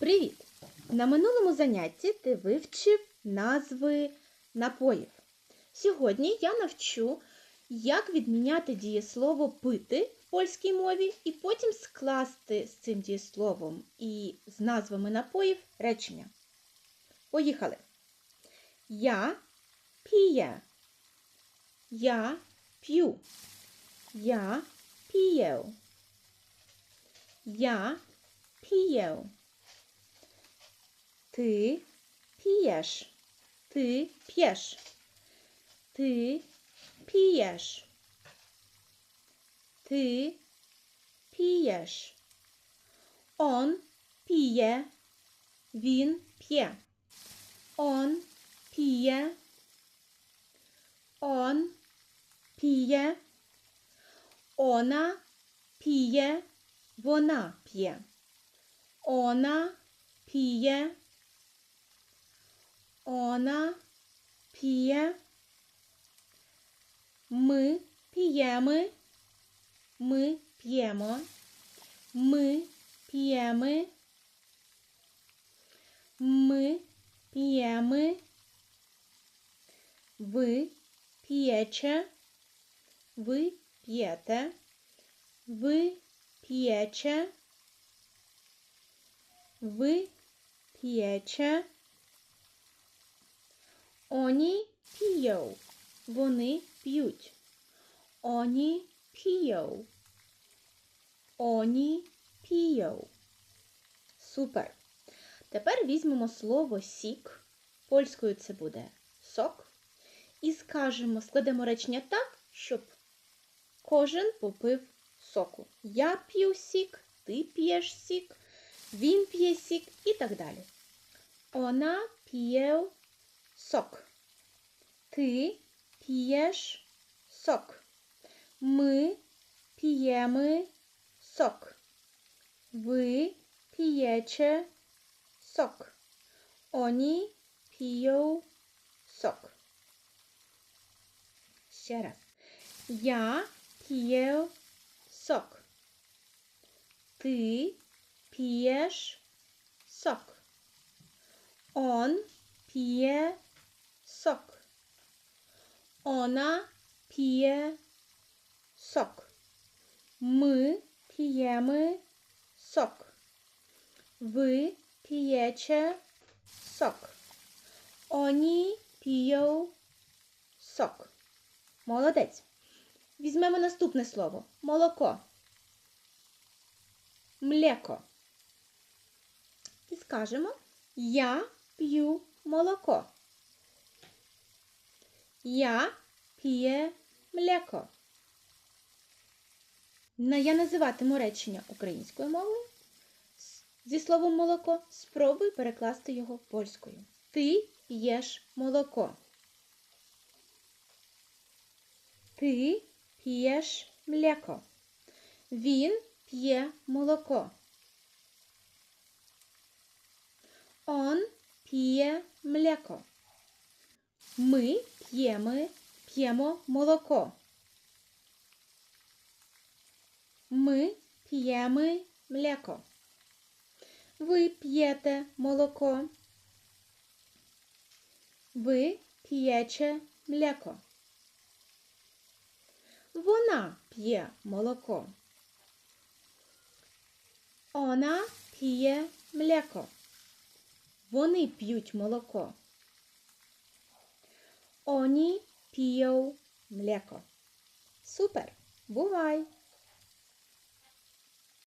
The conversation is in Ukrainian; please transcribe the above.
Привіт! На минулому занятті ти вивчив назви напоїв. Сьогодні я навчу, як відміняти дієслово пити в польській мові і потім скласти з цим дієсловом і з назвами напоїв речення. Поїхали. Я п'є. Я п'ю. Я п'єв. Я п'єв. Ти п'єш. Ти п'єш. Ти п'єш. Ти п'єш. Он п'є. Він п'є. Он п'є. Он п'є. Она п'є. Вона п'є. Она п'є. Она п'є. Ми п'ємо. Ми п'ємо. Ми п'ємо. Ми п'ємо. Ви п'єче. Ви п'єте. Ви п'єче. Ви п'єче. Оні п'ють. Вони п'ють. Оні п'ють. Оні п'ють. Супер. Тепер візьмемо слово сік. Польською це буде сок. І скажемо, складемо речення так, щоб кожен попив соку. Я п'ю сік, ти п'єш сік, він п'є сік і так далі. Вона п'є сок. Ти п'єш сок. Ми п'ємо сок. Ви п'єте сок. Они п'ють сок. Ще раз. Я п'ю сок. Ти п'єш сок. Он п'є сок. Она п'є сок. Ми п'ємо сок. Ви п'єте сок. Они п'ють сок. Молодець. Візьмемо наступне слово молоко. Млеко. І скажемо Я п'ю молоко. Я п'є млеко. Я називатиму речення українською мовою. Зі словом молоко спробуй перекласти його польською. Ти п'єш молоко. Ти п'єш млеко. Він п'є молоко. Он п'є млеко. Ми п'ємо, п'ємо молоко. Ми п'ємо млеко. Ви п'єте молоко. Ви п'єте млеко. Вона п'є молоко. Вона п'є млеко. Вони п'ють молоко. Они п'ють млеко. Супер! Бувай!